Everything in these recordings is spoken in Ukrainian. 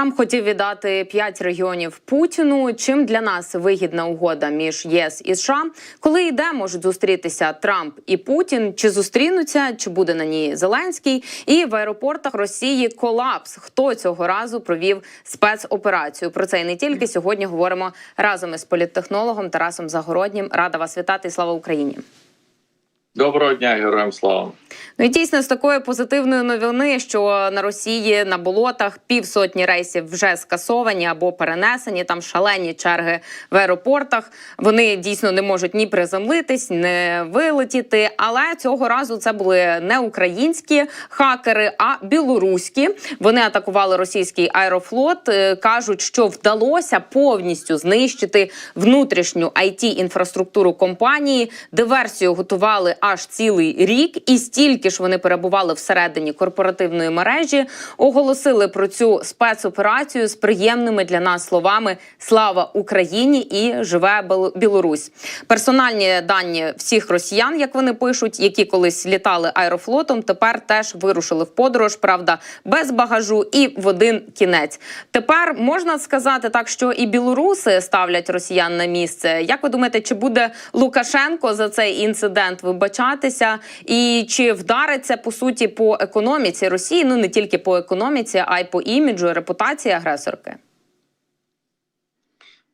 Трамп хотів віддати п'ять регіонів Путіну. Чим для нас вигідна угода між ЄС і США? Коли і де можуть зустрітися Трамп і Путін? Чи зустрінуться, чи буде на ній Зеленський? І в аеропортах Росії колапс. Хто цього разу провів спецоперацію? Про це і не тільки сьогодні говоримо разом із політтехнологом Тарасом Загороднім. Рада вас вітати. і Слава Україні! Доброго дня, героям слава. Ну і дійсно з такої позитивної новини, що на Росії на болотах півсотні рейсів вже скасовані або перенесені. Там шалені черги в аеропортах. Вони дійсно не можуть ні приземлитись, не вилетіти. Але цього разу це були не українські хакери, а білоруські. Вони атакували російський аерофлот. Е, кажуть, що вдалося повністю знищити внутрішню it інфраструктуру компанії. Диверсію готували аж цілий рік, і стільки ж вони перебували всередині корпоративної мережі, оголосили про цю спецоперацію з приємними для нас словами Слава Україні і живе Білорусь. Персональні дані всіх росіян, як вони пишуть, які колись літали аерофлотом, тепер теж вирушили в подорож. Правда, без багажу і в один кінець. Тепер можна сказати так, що і білоруси ставлять росіян на місце. Як ви думаєте, чи буде Лукашенко за цей інцидент вибачатися, і чи вдариться по суті по економіці Росії? Ну не тільки по економіці, а й по іміджу, репутації агресорки?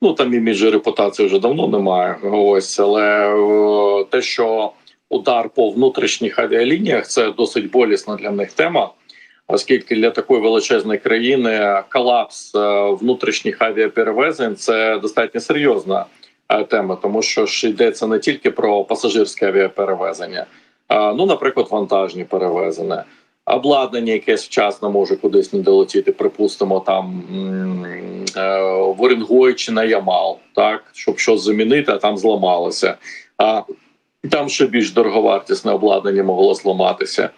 Ну там іміджу репутації вже давно немає. Ось але е, те, що удар по внутрішніх авіалініях, це досить болісна для них тема, оскільки для такої величезної країни колапс е, внутрішніх авіаперевезень це достатньо серйозна е, тема, тому що ж йдеться не тільки про пасажирське авіаперевезення, а, ну, наприклад, вантажні перевезення. Обладнання, яке вчасно може кудись не долетіти, припустимо, там е, в Оренгой чи на Ямал, так щоб щось замінити, а там зламалося. А там ще більш дороговартісне обладнання могло зламатися.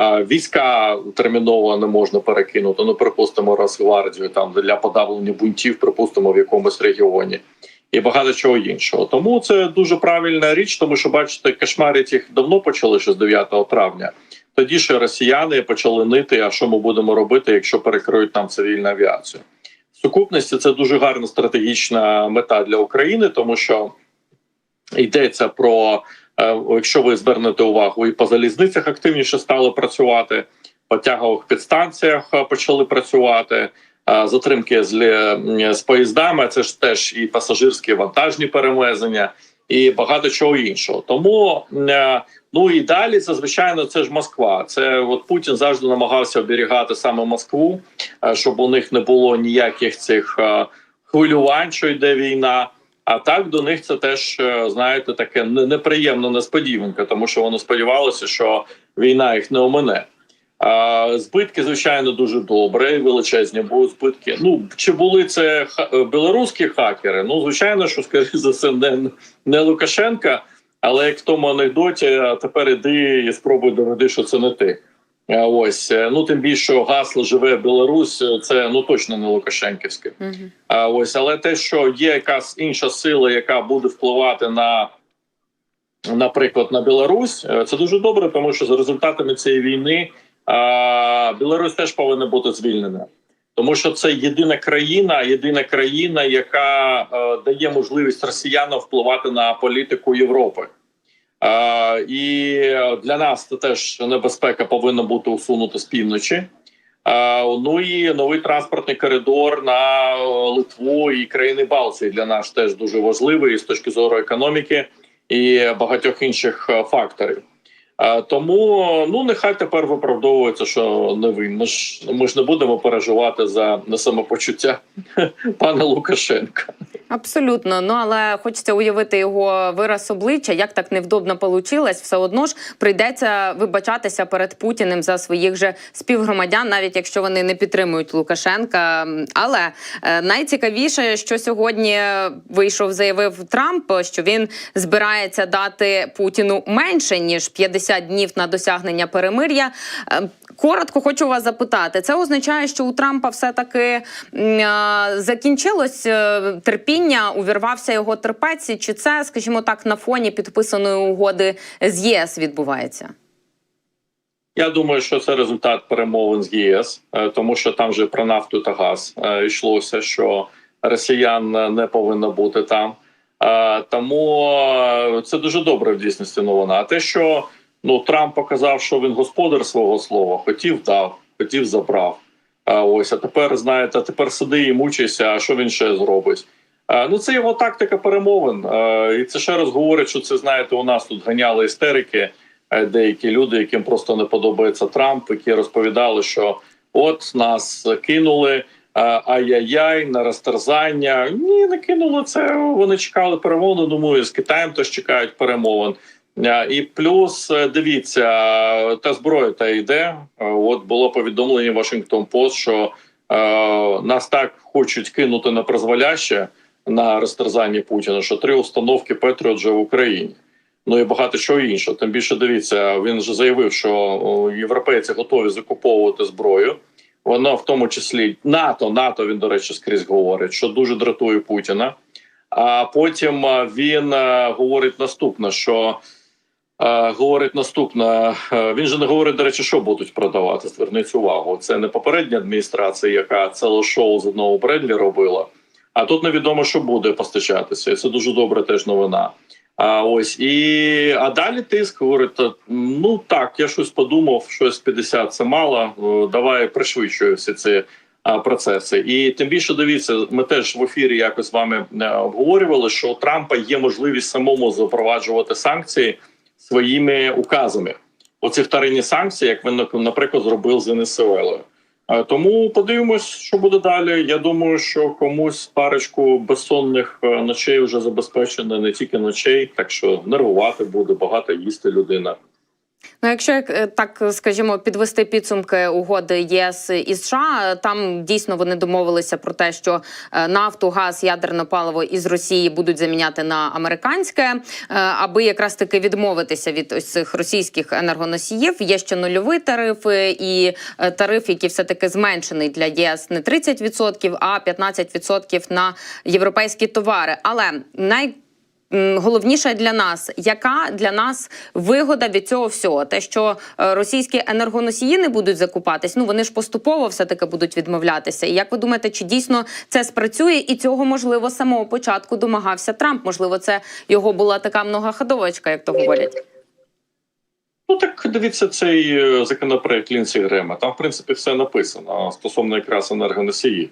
Війська терміново не можна перекинути. Ну, припустимо, Росгвардію там для подавлення бунтів, припустимо, в якомусь регіоні. І багато чого іншого. Тому це дуже правильна річ, тому що бачите, кошмарить їх давно почали ще з 9 травня. Тоді ще росіяни почали нити. А що ми будемо робити, якщо перекриють нам цивільну авіацію? В сукупності це дуже гарна стратегічна мета для України, тому що йдеться про е, якщо ви звернете увагу, і по залізницях активніше стали працювати, по тягових підстанціях е, почали працювати. Затримки з, з поїздами це ж теж і пасажирські вантажні перевезення, і багато чого іншого. Тому е, ну і далі це звичайно це ж Москва. Це от Путін завжди намагався оберігати саме Москву, е, щоб у них не було ніяких цих е, хвилювань, що йде війна. А так до них це теж знаєте таке не- неприємна несподіванка, тому що вони сподівалися, що війна їх не омине. Збитки, звичайно, дуже добре. Величезні були збитки. Ну чи були це е, білоруські хакери? Ну звичайно, що скоріше за все не, не Лукашенка, але як в тому анекдоті, а тепер іди і спробуй доведи, що це не ти. Ось е, ну тим більше що гасло живе Білорусь. Це ну точно не Лукашенківське. Угу. А ось, але те, що є якась інша сила, яка буде впливати на, наприклад, на Білорусь, е, це дуже добре, тому що за результатами цієї війни Білорусь теж повинна бути звільнена. Тому що це єдина країна, єдина країна, яка е, дає можливість росіянам впливати на політику Європи. І для нас це теж небезпека повинна бути усунута з півночі. Ну і новий транспортний коридор на е, Литву і країни Балтії для нас теж дуже важливий з точки зору економіки і багатьох інших е, факторів. Е, Тому ну нехай тепер виправдовується, що не він. Ми ж ми ж не будемо переживати за самопочуття пана Лукашенка. Абсолютно, ну але хочеться уявити його вираз обличчя, як так невдобно получилось, все одно ж прийдеться вибачатися перед Путіним за своїх же співгромадян, навіть якщо вони не підтримують Лукашенка. Але е, найцікавіше, що сьогодні вийшов, заявив Трамп, що він збирається дати Путіну менше ніж 50 днів на досягнення перемир'я. Е, Коротко хочу вас запитати. Це означає, що у Трампа все таки закінчилось е, терпіння, увірвався його терпець, чи це, скажімо так, на фоні підписаної угоди з ЄС відбувається? Я думаю, що це результат перемовин з ЄС, е, тому що там вже про нафту та газ е, йшлося, що росіян е, не повинно бути там. Е, Тому е, це дуже добре в дійсності новина. Те, що ну Трамп показав, що він господар свого слова, хотів дав, хотів забрав. А ось а тепер знаєте, тепер сиди і мучайся. А що він ще зробить? Е, Ну, це його тактика перемовин. Е, І це ще раз говорить, що це знаєте, у нас тут ганяли істерики. е, Деякі люди, яким просто не подобається Трамп, які розповідали, що от нас кинули. Ай-яй-яй, на розтерзання. Ні, не кинули це. Вони чекали перемовин. Думаю, з Китаєм теж чекають перемовин. Е, І плюс е, дивіться, та зброя та йде. Е, От було повідомлення Вашингтон Пост, що е, нас так хочуть кинути на призволяще на розтерзання Путіна, що три установки Петріот вже в Україні. Ну і багато чого іншого. Тим більше дивіться, він же заявив, що європейці готові закуповувати зброю. Воно в тому числі НАТО, НАТО він, до речі, скрізь говорить, що дуже дратує Путіна. А потім він говорить наступне, що говорить наступне. е, Він же не говорить, до речі, що будуть продавати. Зверніть увагу. Це не попередня адміністрація, яка ціле шоу з одного Бредлі робила. А тут невідомо, що буде постачатися. І це дуже добра теж новина. А ось і а далі тиск говорить: ну так, я щось подумав, щось 50 це мало. Давай пришвидшую всі ці процеси. І тим більше дивіться, ми теж в ефірі якось з вами е, обговорювали, що у Трампа є можливість самому запроваджувати санкції своїми указами. Оці вторинні санкції, як він наприклад зробив з Венесуелою. Е, Тому подивимось, що буде далі. Я думаю, що комусь парочку безсонних е, ночей вже забезпечено не тільки ночей, так що нервувати буде багато їсти людина. Ну, якщо е, так скажімо, підвести підсумки угоди ЄС і США, там дійсно вони домовилися про те, що е, нафту, газ, ядерне паливо із Росії будуть заміняти на американське, е, аби якраз таки відмовитися від ось цих російських енергоносіїв. Є ще нульовий тариф е, і е, тариф, який все таки зменшений для ЄС не 30%, а 15% на європейські товари. Але най Головніше для нас, яка для нас вигода від цього всього? Те, що е, російські енергоносії не будуть закупатись, ну вони ж поступово все таки будуть відмовлятися. І як ви думаєте, чи дійсно це спрацює? І цього можливо з самого початку домагався Трамп? Можливо, це його була така многоходовочка, як то говорять. Ну так дивіться цей е, законопроект Лінсі Грема. Там, в принципі, все написано стосовно якраз енергоносіїв.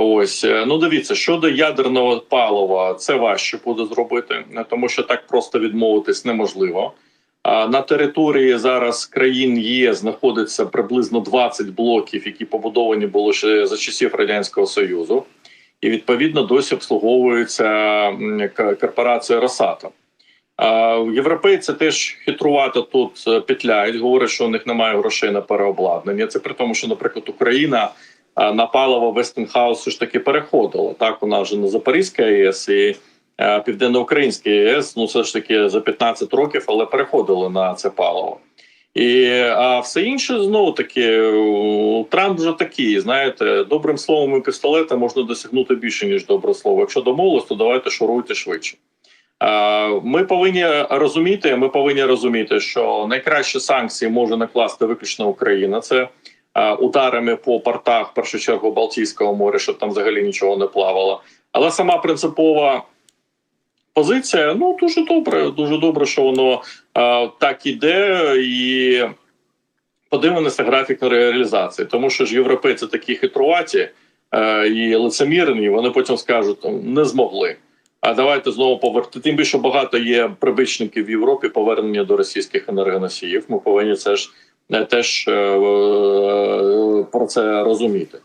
Ось е, ну дивіться щодо ядерного палива, це важче буде зробити, е, тому що так просто відмовитись неможливо. На території зараз країн ЄС знаходиться приблизно 20 блоків, які побудовані були ще за часів радянського союзу, і відповідно досі обслуговується корпорація Росатом. Європейці теж хитрувато тут е, петляють, говорять, що у них немає грошей на переобладнання. Це при тому, що, наприклад, Україна на паливо Вестенхаус все ж таки переходила. Так, у нас же не Запорізька АЕС і е, Південноукраїнська АЕС, ну все ж таки за 15 років, але переходили на це паливо. І а все інше знову таки Трамп вже такий. Знаєте, добрим словом і пістолетом можна досягнути більше ніж добре слово. Якщо домовились, то давайте шуруйте швидше. Е, Ми повинні розуміти. Ми повинні розуміти, що найкращі санкції може накласти виключно Україна. Це е, ударами по портах, в першу чергу Балтійського моря, щоб там взагалі нічого не плавало. Але сама принципова позиція ну дуже добре. Дуже добре, що воно е, так іде, і подивимося графік реалізації, тому що ж європейці такі хитруваті е, і лицемірні. Вони потім скажуть, не змогли. А давайте знову поверти. Тим більше багато є прибичників в Європі повернення до російських енергоносіїв. Ми повинні це ж е, теж е, е, про це розуміти.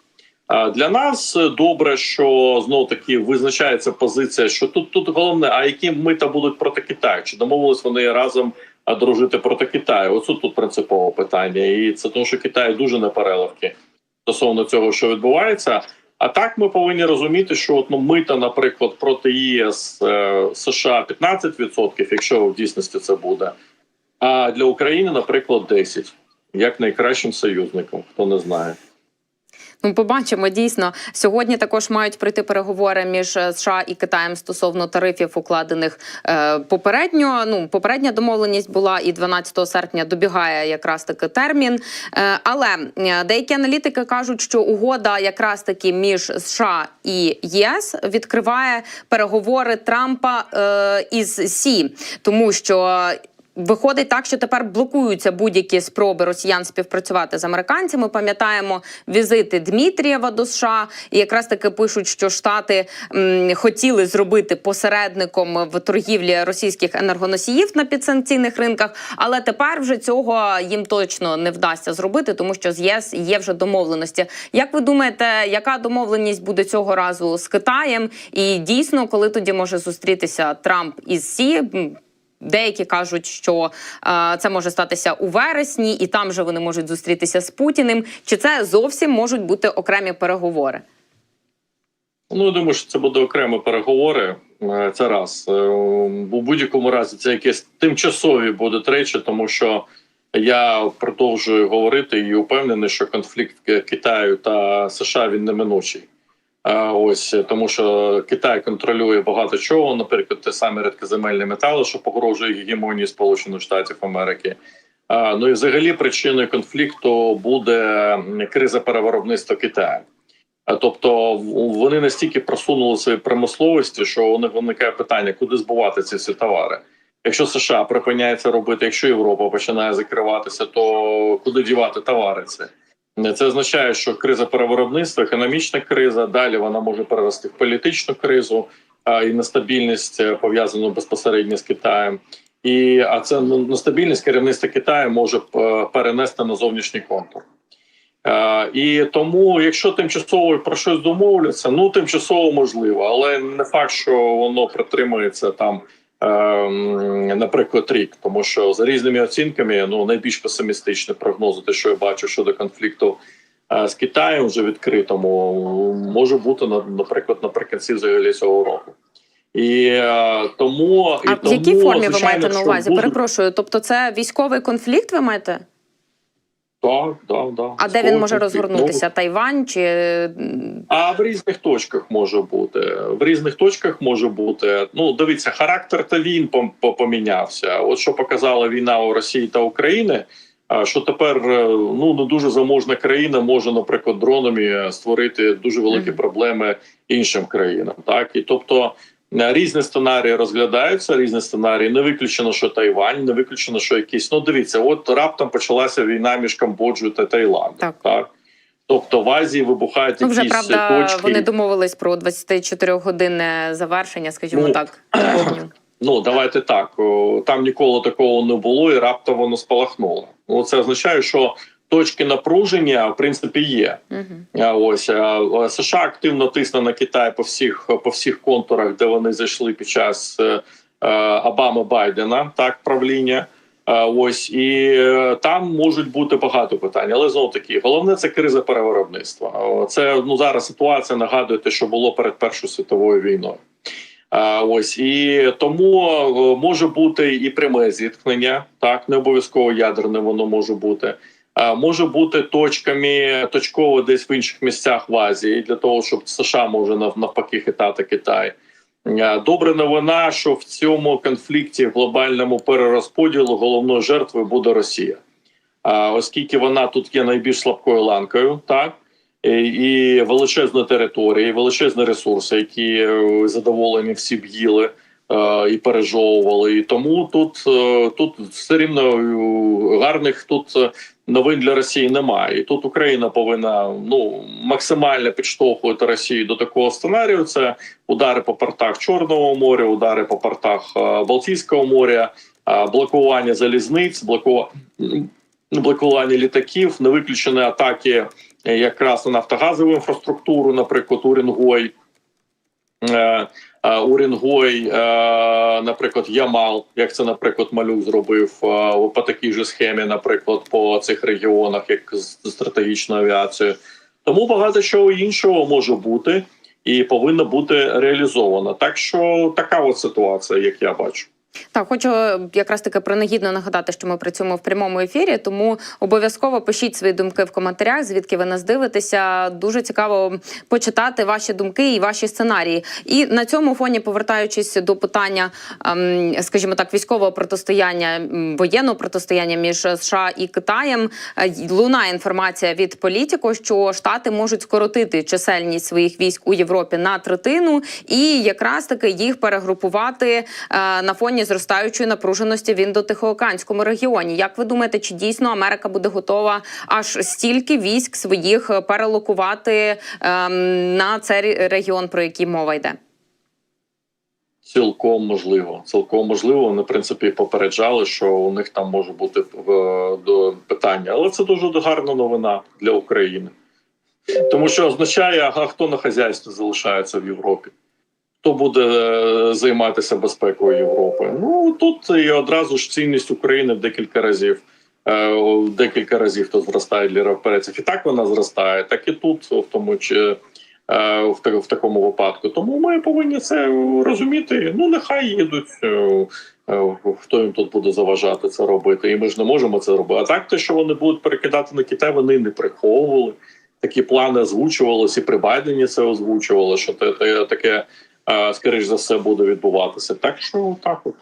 Для нас добре, що знову таки визначається позиція, що тут тут головне, а які мита будуть проти Китаю? Чи домовились вони разом дружити проти Китаю? Оце тут принципове питання, і це тому, що Китай дуже непереливки стосовно цього, що відбувається. А так ми повинні розуміти, що от, ну, мита, наприклад, проти ЄС е, США 15%, якщо в дійсності це буде. А для України, наприклад, 10%. Як найкращим союзником, хто не знає. Ну, побачимо дійсно. Сьогодні також мають пройти переговори між е, США і Китаєм стосовно тарифів, укладених е, попередньо. Ну, попередня домовленість була і 12 серпня добігає якраз таки термін. Е, але е, деякі аналітики кажуть, що угода якраз таки між США і ЄС відкриває переговори Трампа е, із Сі, тому що. Виходить так, що тепер блокуються будь-які спроби росіян співпрацювати з американцями. Пам'ятаємо візити Дмитрієва до США, і якраз таки пишуть, що Штати м, хотіли зробити посередником в торгівлі російських енергоносіїв на підсанкційних ринках, але тепер вже цього їм точно не вдасться зробити, тому що з ЄС є вже домовленості. Як ви думаєте, яка домовленість буде цього разу з Китаєм? І дійсно, коли тоді може зустрітися Трамп із Сі? Деякі кажуть, що е, це може статися у вересні, і там же вони можуть зустрітися з Путіним. Чи це зовсім можуть бути окремі переговори? Ну, я думаю, що це буде окремі переговори. Е, Це раз. Е, У будь-якому разі це якісь тимчасові будуть речі, тому що я продовжую говорити і упевнений, що конфлікт Китаю та США він неминучий. Е, Ось тому, що Китай контролює багато чого, наприклад, те саме рідкоземельні метали, що погрожує гегемонії Сполучених Штатів Америки. Е, Ну і взагалі причиною конфлікту буде криза перевиробництва Китаю. Тобто вони настільки просунули свої промисловості, що у них виникає питання, куди збувати ці всі товари. Якщо США припиняє це робити, якщо Європа починає закриватися, то куди дівати товари? Це це означає, що криза перевиробництва, економічна криза. Далі вона може перерости в політичну кризу і нестабільність е, пов'язану безпосередньо з Китаєм. І а це ну, нестабільність керівництва Китаю може е, перенести на зовнішній контур. Е, і тому, якщо тимчасово про щось домовляться, ну тимчасово можливо, але не факт, що воно притримується там, е, наприклад, рік, тому що за різними оцінками, ну найбільш песимістичні прогнози, те, що я бачу щодо конфлікту е, з Китаєм, вже відкритому, може бути на- наприклад наприкінці взагалі цього року. І е, тому і в тому, якій формі ви маєте на увазі? Буде... Перепрошую, тобто це військовий конфлікт? Ви маєте? Так, так, так. А де він може розгорнутися? Тайвань чи А в різних точках може бути. В різних точках може бути. Ну, дивіться, характер та він по- помінявся. От що показала війна у Росії та України. Що тепер е, ну не дуже заможна країна може, наприклад, дронами створити дуже великі проблеми іншим країнам. Так і тобто е, різні сценарії розглядаються, різні сценарії. Не виключено, що Тайвань, не виключено, що якісь. Ну дивіться, от раптом почалася війна між Камбоджою та Таїландом. Так. так? Тобто в Азії вибухають ну вже якісь правда точки. вони домовились про 24 годинне завершення, скажімо Ну, так. Ну давайте так. Там ніколи такого не було, і раптом воно спалахнуло. Ну це означає, що точки напруження в принципі є. А ось США активно тисне на Китай по всіх по всіх контурах, де вони зайшли під час е, е, Обами Байдена, так правління. Ось і е, там можуть бути багато питань, але знову таки головне це криза перевиробництва. Це ну зараз ситуація нагадує те, що було перед Першою світовою війною. Ось і тому може бути і пряме зіткнення, так не обов'язково ядерне воно може бути. А, може бути точками точково десь в інших місцях в Азії для того, щоб США може навпаки хитати Китай. А, Добра новина, що в цьому конфлікті глобальному перерозподілу головною жертвою буде Росія, оскільки вона тут є найбільш слабкою ланкою, так і, величезна територія, і величезні ресурси, які е, задоволені всі б їли е, і пережовували. І тому тут, е, тут все рівно е, гарних тут е, новин для Росії немає. І тут Україна повинна ну максимально підштовхувати Росію до такого сценарію. Це удари по портах Чорного моря, удари по портах е, Балтійського моря, е, блокування залізниць, блокування. Блокування літаків, не виключені атаки е, якраз на нафтогазову інфраструктуру, наприклад, Урінгой, е, Урінгой, е, наприклад, Ямал, як це, наприклад, Малюк зробив е, по такій же схемі, наприклад, по цих регіонах, як з стратегічною авіацією. Тому багато чого іншого може бути і повинно бути реалізовано. Так що така от ситуація, як я бачу. Так, хочу е, якраз таки принагідно нагадати, що ми працюємо в прямому ефірі, тому обов'язково пишіть свої думки в коментарях, звідки ви нас дивитеся. Дуже цікаво почитати ваші думки і ваші сценарії. І на цьому фоні, повертаючись до питання, ем, скажімо так, військового протистояння, воєнного протистояння між США і Китаєм, е, лунає інформація від політико, що штати можуть скоротити чисельність своїх військ у Європі на третину, і якраз таки їх перегрупувати е, на фоні зростаючої напруженості в індотихоокеанському регіоні. Як ви думаєте, чи дійсно Америка буде готова аж стільки військ своїх е, перелокувати ем, на цей регіон, про який мова йде? Цілком можливо. Цілком можливо. Вони в принципі попереджали, що у них там може бути е, до питання, але це дуже гарна новина для України, тому що означає, а хто на хазяйстві залишається в Європі. Хто буде е, займатися безпекою Європи? Ну тут і одразу ж цінність України декілька разів. е, декілька разів то зростає для європейців. І так вона зростає, так і тут, в тому чи е, в, такому випадку. Тому ми повинні це розуміти. Ну нехай їдуть. Хто їм тут буде заважати це робити? І ми ж не можемо це робити. А так, те, що вони будуть перекидати на Китай, вони не приховували. Такі плани озвучувалися, і при Байдені це озвучувало, що те, таке, скоріш за все, буде відбуватися. Так що так от.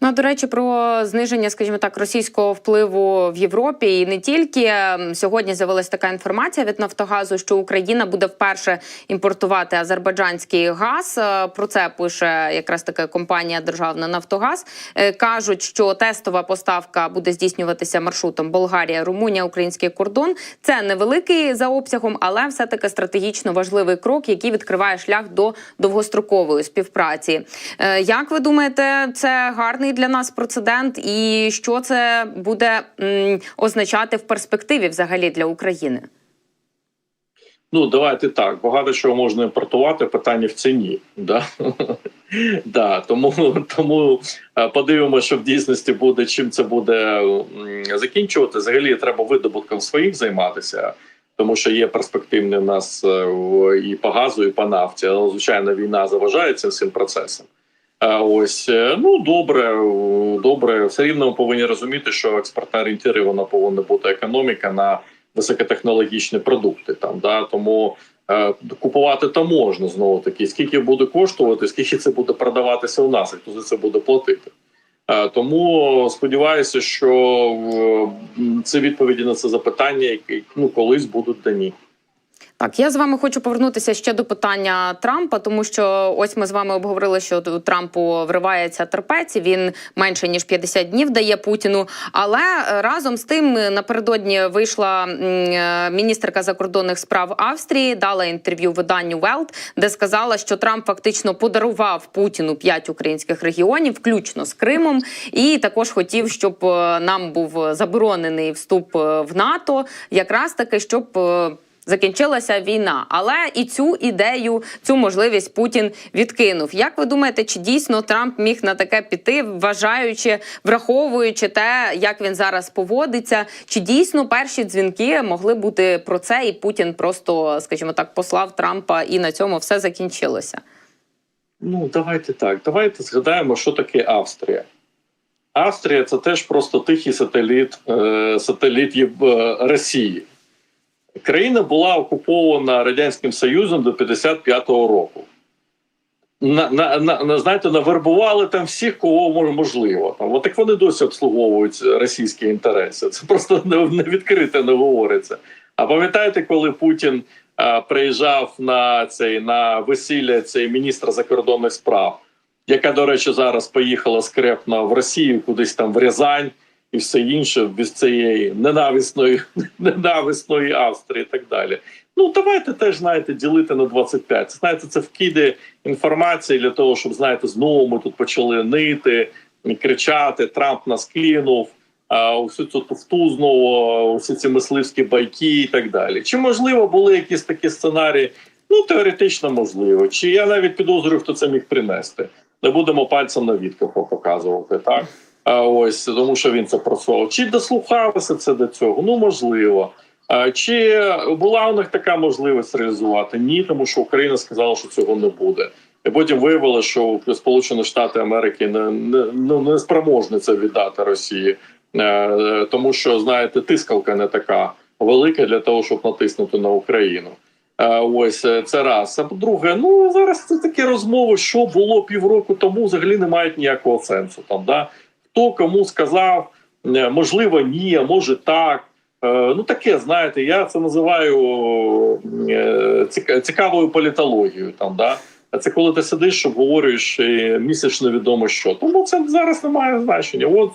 Ну, до речі, про зниження, скажімо так, російського впливу в Європі і не тільки сьогодні з'явилася така інформація від Нафтогазу, що Україна буде вперше імпортувати азербайджанський газ. Е, Про це пише якраз така компанія Державна Нафтогаз. Е, кажуть, що тестова поставка буде здійснюватися маршрутом Болгарія, Румунія, український кордон. Це невеликий за обсягом, але все таки стратегічно важливий крок, який відкриває шлях до довгострокової співпраці. Е, Як ви думаєте, це гарний для нас прецедент, і що це буде означати в перспективі взагалі для України? Ну, давайте так. Багато чого можна імпортувати, питання в ціні. Да? да, тому тому е, подивимося, що в дійсності буде, чим це буде закінчувати. Взагалі треба видобутком своїх займатися, тому що є перспективні в нас е, і по газу, і по нафті. Але, звичайно, війна заважає цим всім процесам. Ось е, ну добре, добре. Все рівно ми повинні розуміти, що експортно орієнтирована повинна бути економіка на високотехнологічні продукти. Там да тому е, купувати то можна знову таки. Скільки буде коштувати, скільки це буде продаватися у нас, хто за це буде платити. Е, тому сподіваюся, що е, це відповіді на це запитання, які ну колись будуть дані. Так, я з вами хочу повернутися ще до питання Трампа, тому що ось ми з вами обговорили, що Трампу вривається терпець. Він менше ніж 50 днів дає Путіну. Але е, разом з тим напередодні вийшла е, міністерка закордонних справ Австрії, дала інтерв'ю виданню Welt, де сказала, що Трамп фактично подарував Путіну п'ять українських регіонів, включно з Кримом, і також хотів, щоб е, нам був заборонений вступ е, в НАТО, якраз таки щоб. Закінчилася війна, але і цю ідею, цю можливість Путін відкинув. Як ви думаєте, чи дійсно Трамп міг на таке піти, вважаючи, враховуючи те, як він зараз поводиться? Чи дійсно перші дзвінки могли бути про це, і Путін просто, скажімо так, послав Трампа, і на цьому все закінчилося? Ну, давайте так. Давайте згадаємо, що таке Австрія. Австрія це теж просто тихий сателіт, е, сателіт е, Росії. Країна була окупована Радянським Союзом до 55-го року. На, на, на, на, знаєте, навербували там всіх, кого можливо. Там, от як вони досі обслуговують російські інтереси. Це просто не, не відкрите не говориться. А пам'ятаєте, коли Путін а, приїжджав на цей на весілля цей міністра закордонних справ, яка, до речі, зараз поїхала скрепно в Росію, кудись там в Рязань і все інше без цієї ненависної, ненависної Австрії і так далі. Ну давайте теж знаєте ділити на 25. Це, Знаєте, це вкиди інформації для того, щоб знаєте, знову ми тут почали нити, кричати: Трамп нас кинув. А усю цю туфту знову, усі ці мисливські байки і так далі. Чи можливо були якісь такі сценарії? Ну теоретично можливо. Чи я навіть підозрюю, хто це міг принести? Не будемо пальцем на відкопу показувати, так ось тому, що він це просував. Чи дослухалося це до цього? Ну можливо. Чи була у них така можливість реалізувати? Ні, тому що Україна сказала, що цього не буде. І потім виявилося, що Сполучені Штати Америки не, не, ну, не спроможні це віддати Росії, тому що знаєте, тискалка не така велика для того, щоб натиснути на Україну. Ось це раз. А по-друге, ну зараз це такі розмови, що було півроку тому, взагалі не мають ніякого сенсу. Там да хто кому сказав, е, можливо, ні, а може так. Е, Ну таке, знаєте, я це називаю е, цікавою політологією. Там да це коли ти сидиш, обговорюєш місяць невідомо що. Тому це зараз не має значення. От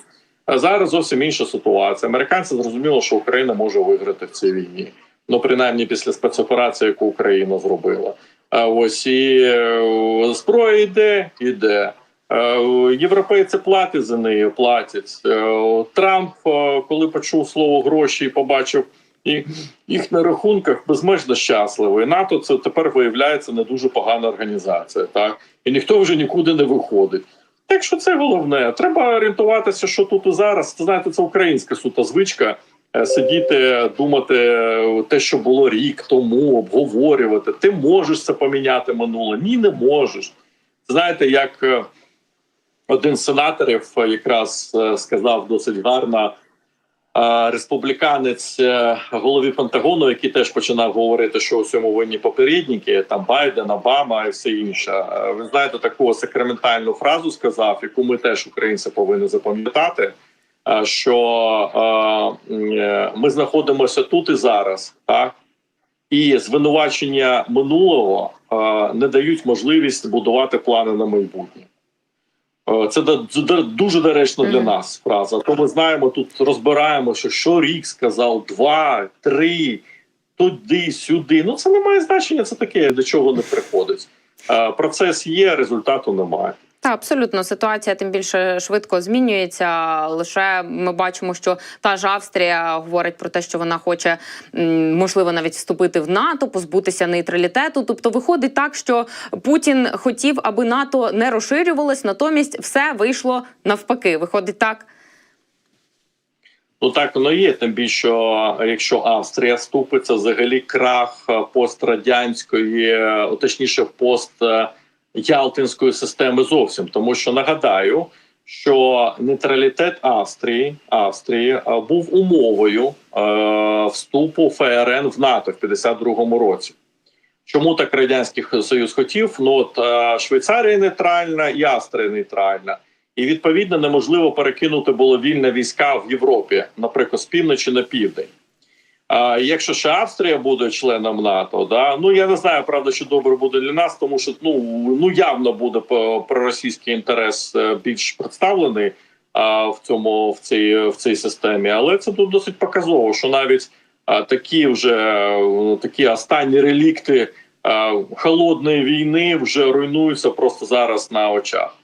зараз зовсім інша ситуація. Американці зрозуміли, що Україна може виграти в цій війні. Ну, принаймні після спецоперації, яку Україна зробила. А ось і зброя йде, йде. Е, Європейці платять за неї, платять. Е, Трамп, е, коли почув слово гроші і побачив їх на рахунках, безмежно щасливий. НАТО це тепер виявляється не дуже погана організація, так і ніхто вже нікуди не виходить. Так що це головне. Треба орієнтуватися, що тут і зараз. Це знаєте, це українська сута звичка. Сидіти, думати те, що було рік тому, обговорювати. Ти можеш це поміняти минуле? Ні, не можеш. Знаєте, як один з сенаторів е, якраз е, сказав досить гарно. е, Республіканець голові Пентагону, який теж починав говорити, що у цьому винні попередники, там Байден, Обама і все інше. Ви знаєте, таку сакраментальну фразу сказав, яку ми теж українці повинні запам'ятати. Що ми знаходимося тут і зараз, так і звинувачення минулого не дають можливість будувати плани на майбутнє. Е, Це дуже доречно для нас фраза. То ми знаємо, тут розбираємо, що що рік сказав, два, три, туди, сюди. Ну це не має значення, це таке, до чого не приходить. Е, Процес є, результату немає. Та абсолютно ситуація тим більше швидко змінюється. Лише ми бачимо, що та ж Австрія говорить про те, що вона хоче можливо навіть вступити в НАТО, позбутися нейтралітету. Тобто, виходить так, що Путін хотів, аби НАТО не розширювалось, натомість все вийшло навпаки. Виходить так. Ну так воно є. Тим більше, якщо Австрія ступиться, взагалі крах е, пострадянської, е, точніше, пост е, Ялтинської системи зовсім. Тому що нагадаю, що нейтралітет Австрії Австрії е, був умовою е, вступу ФРН в НАТО в 52-му році. Чому так радянський Союз хотів? Ну от е, Швейцарія нейтральна і Австрія нейтральна. І відповідно неможливо перекинути було вільне війська в Європі, наприклад, з півночі на південь. А якщо ще Австрія буде членом НАТО, да ну я не знаю, правда, що добре буде для нас, тому що ну ну явно буде проросійський інтерес е, більш представлений а, в цьому в цій в цій системі. Але це тут досить показово, що навіть а, такі вже е, такі останні релікти а, холодної війни вже руйнуються просто зараз на очах.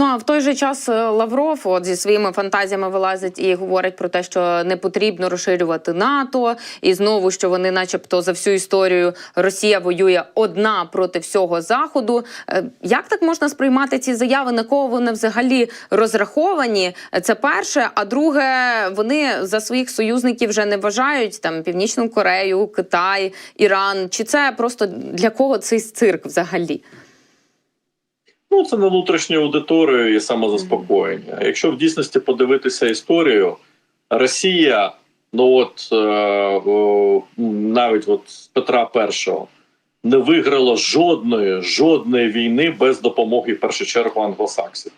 Ну а в той же час е, Лавров от зі своїми фантазіями вилазить і говорить про те, що не потрібно розширювати НАТО, і знову що вони, начебто, за всю історію Росія воює одна проти всього заходу. Е, Як так можна сприймати ці заяви? На кого вони взагалі розраховані? Це перше. А друге, вони за своїх союзників вже не вважають там Північну Корею, Китай, Іран. Чи це просто для кого цей цирк взагалі? Ну, це на внутрішню аудиторію і самозаспокоєння. Якщо в дійсності подивитися історію, Росія, ну от е, навіть от з Петра І не виграла жодної жодної війни без допомоги в першу чергу англосаксів,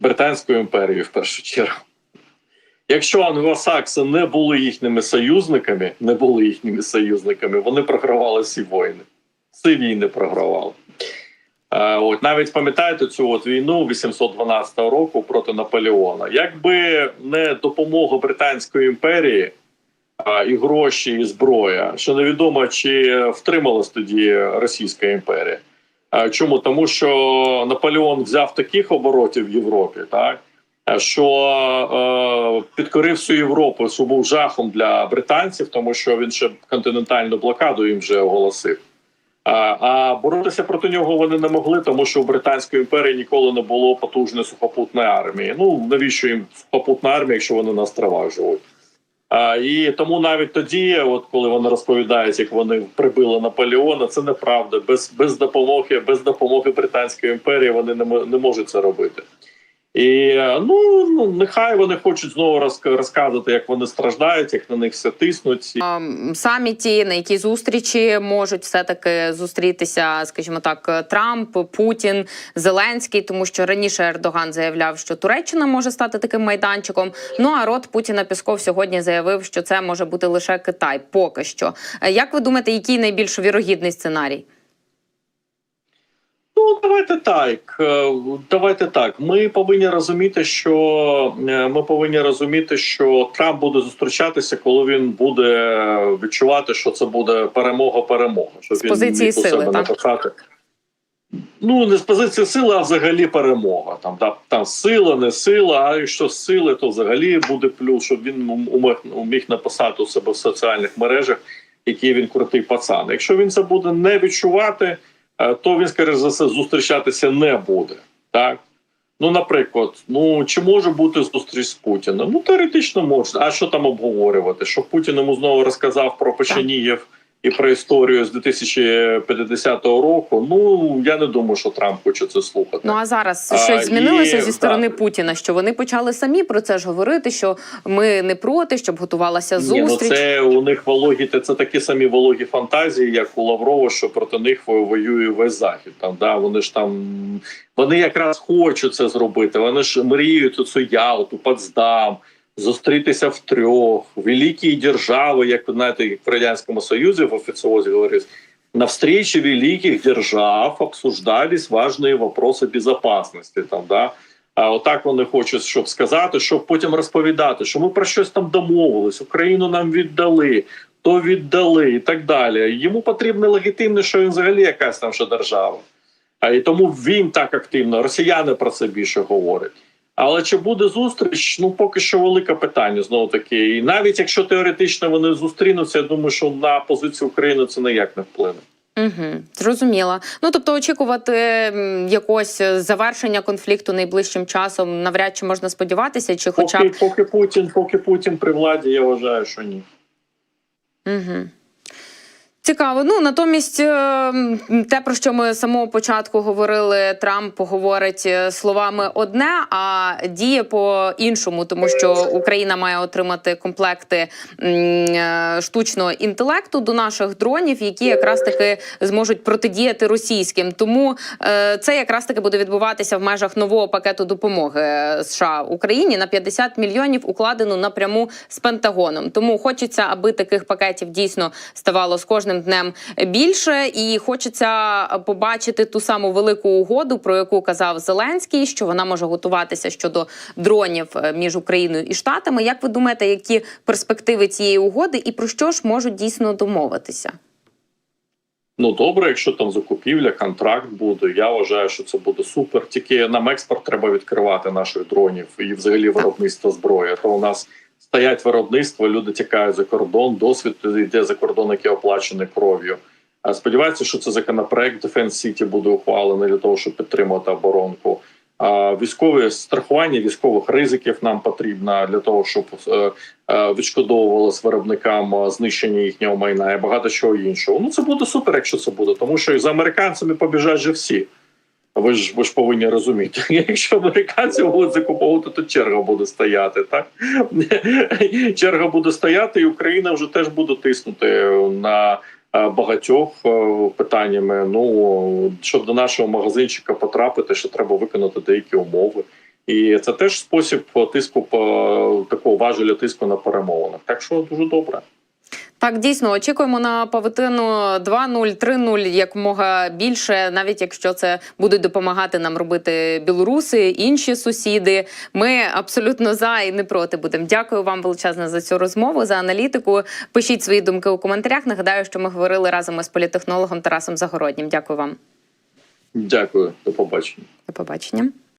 Британської імперії в першу чергу. Якщо англосакси не були їхніми союзниками, не були їхніми союзниками, вони програвали всі війни. Всі війни програвали. Е, От навіть пам'ятаєте цю от війну 812 року проти Наполеона. Якби не допомога Британської імперії а, і гроші, і зброя, що невідомо чи втрималась тоді Російська імперія. А, Чому тому, що Наполеон взяв таких оборотів в Європі, так е, що е, підкорив всю Європу, що був жахом для британців, тому що він ще континентальну блокаду їм вже оголосив. А, боротися проти нього вони не могли, тому що у Британської імперії ніколи не було потужної сухопутної армії. Ну навіщо їм сухопутна армія, якщо вони на островах і тому навіть тоді, от коли вони розповідають, як вони прибили Наполеона, це неправда. Без, без допомоги, без допомоги Британської імперії вони не, не можуть це робити. І е, ну, ну нехай вони хочуть знову розказувати, як вони страждають, як на них все тиснуть. Саміті, на якій зустрічі можуть все таки зустрітися, скажімо так, Трамп, Путін, Зеленський, тому що раніше Ердоган заявляв, що Туреччина може стати таким майданчиком. Ну а рот Путіна Пісков сьогодні заявив, що це може бути лише Китай. Поки що. Е, Як ви думаєте, який найбільш вірогідний сценарій? Ну, давайте так. е, Давайте так. Ми повинні розуміти, що е, ми повинні розуміти, що Трамп буде зустрічатися, коли він буде відчувати, що це буде перемога-перемога. Що З позиції сили, так? написати. Ну, не з позиції сили, а взагалі перемога. Там, да, там сила, не сила, а якщо сили, то взагалі буде плюс, щоб він уміг, написати у себе в соціальних мережах, який він крутий пацан. Якщо він це буде не відчувати, то він, скоріш за все, зустрічатися не буде. Так? Ну, наприклад, ну чи може бути зустріч з Путіним? Ну, теоретично може. А що там обговорювати? Що Путін йому знову розказав про Печенієв і про історію з 2050 року. Ну я не думаю, що Трамп хоче це слухати. Ну а зараз А, щось змінилося і- зі сторони так. Путіна, що вони почали самі про це ж говорити, що ми не проти, щоб готувалася Ні, ну це у них вологі, це такі самі вологі фантазії, як у Лаврова, що проти них воює весь захід. Там да вони ж там вони якраз хочуть це зробити. Вони ж мріють оцю Ялту, Потсдам, зустрітися в трьох, великі держави, як ви знаєте, як в радянському союзі в офіціозі говорить. На встрече великих держав обсуждались важные вопросы безопасности. Там, да? А отак вони хочуть, щоб сказати, щоб потім розповідати, що ми про щось там домовились, Україну нам віддали, то віддали і так далі. Йому потрібно легітимне, що він взагалі якась там ще держава. А і тому він так активно, росіяни про це більше говорять. Але чи буде зустріч? Ну поки що велике питання знову таки. І навіть якщо теоретично вони зустрінуться, я думаю, що на позицію України це ніяк не вплине. Угу, зрозуміла. Ну тобто, очікувати якогось завершення конфлікту найближчим часом навряд чи можна сподіватися, чи хоча Поки, поки Путін, поки Путін при владі, я вважаю, що ні. угу. Цікаво. Ну натомість, е, те, про що ми з самого початку говорили, Трамп говорить е, словами одне, а діє по іншому, тому що Україна має отримати комплекти е, штучного інтелекту до наших дронів, які якраз таки зможуть протидіяти російським. Тому це якраз таки буде відбуватися в межах нового пакету допомоги США Україні на 50 мільйонів укладено напряму з Пентагоном. Тому хочеться, аби таких пакетів дійсно ставало з кожним днем більше, і хочеться побачити ту саму велику угоду, про яку казав Зеленський, що вона може готуватися щодо дронів е, між Україною і Штатами. Як ви думаєте, які перспективи цієї угоди і про що ж можуть дійсно домовитися? Ну добре, якщо там закупівля, контракт буде. Я вважаю, що це буде супер. Тільки нам експорт треба відкривати наших дронів і взагалі виробництво зброї. То у нас стоять виробництва, люди тікають за кордон, досвід йде за кордон, який оплачений кров'ю. Сподіваюся, що це законопроект Defense City буде ухвалений для того, щоб підтримати оборонку. Військове страхування військових ризиків нам потрібно для того, щоб е, е, відшкодовувалось виробникам е, знищення їхнього майна і багато чого іншого. Ну це буде супер, якщо це буде, тому що і за американцями побіжать же всі. Ви ж ви ж повинні розуміти, якщо американці будуть закуповувати, то черга буде стояти. Так черга буде стояти, і Україна вже теж буде тиснути на е, багатьох е, питаннями. Ну щоб до нашого магазинчика потрапити, ще треба виконати деякі умови. І це теж спосіб тиску по такого важеля тиску на перемовинах. Так що дуже добре. Так, дійсно очікуємо на павутину 2-0, 3-0 якомога більше, навіть якщо це будуть допомагати нам робити білоруси, інші сусіди. Ми абсолютно за і не проти будемо. Дякую вам величезне за цю розмову, за аналітику. Пишіть свої думки у коментарях. Нагадаю, що ми говорили разом із політехнологом Тарасом Загороднім. Дякую вам. Дякую, до побачення. До побачення.